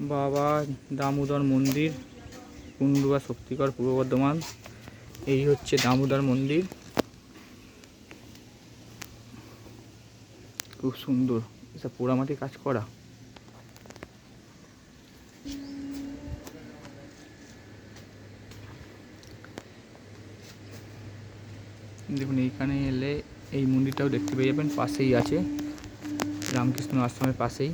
বাবা, দামোদর মন্দির কুন্ডুয়া শক্তিগড়, পূর্ব বর্ধমান। এই হচ্ছে দামোদর মন্দির। খুব সুন্দর। এসব পোড়ামাটি কাজ করা। দেখুন, এইখানে এলে এই মন্দিরটাও দেখতে পেয়ে যাবেন, পাশেই আছে। রামকৃষ্ণ আশ্রমের পাশেই।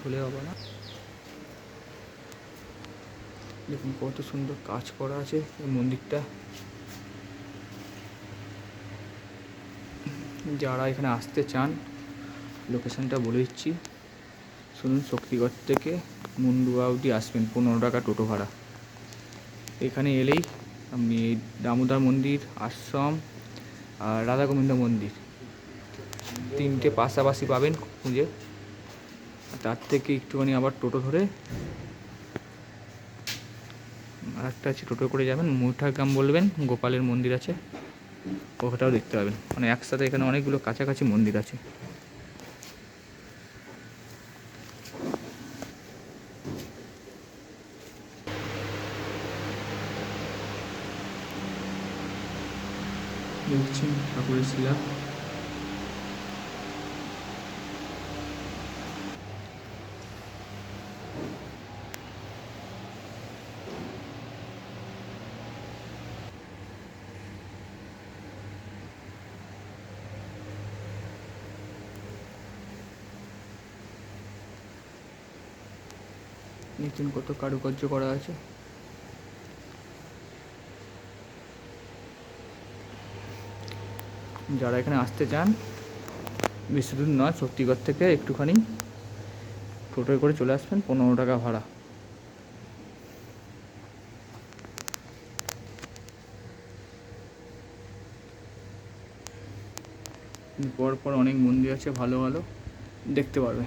ভুলে যাব না। দেখুন কত সুন্দর কাজ করা আছে এই মন্দিরটা। যারা এখানে আসতে চান লোকেশনটা বলে দিচ্ছি। শুনুন শক্তিগড় থেকে মুন্ডুয়া অবধি আসবেন, পনেরো টাকা টোটো ভাড়া। এখানে এলেই আপনি দামোদর মন্দির, আশ্রম আর রাধা গোবিন্দ মন্দির। তিনটে পাশাপাশি পাবেন খুঁজে। তার থেকে একটুখানি আবার টোটো ধরে আর একটা আছে, টোটো করে যাবেন। মুঠাগ্রাম বলবেন, গোপালের মন্দির আছে। ওটাও দেখতে পাবেন। মানে একসাথে এখানে অনেকগুলো কাছাকাছি মন্দির আছে। দেখছেন ঠাকুরের শিলা। দেখছেন কত কারুকার্য করা আছে? যারা এখানে আসতে চান বেশি দূর নয়, শক্তিগড় থেকে একটুখানি টোটোয় করে চলে আসবেন, পনেরো টাকা ভাড়া। পর পর অনেক মন্দির আছে, ভালো ভালো, দেখতে পারবে।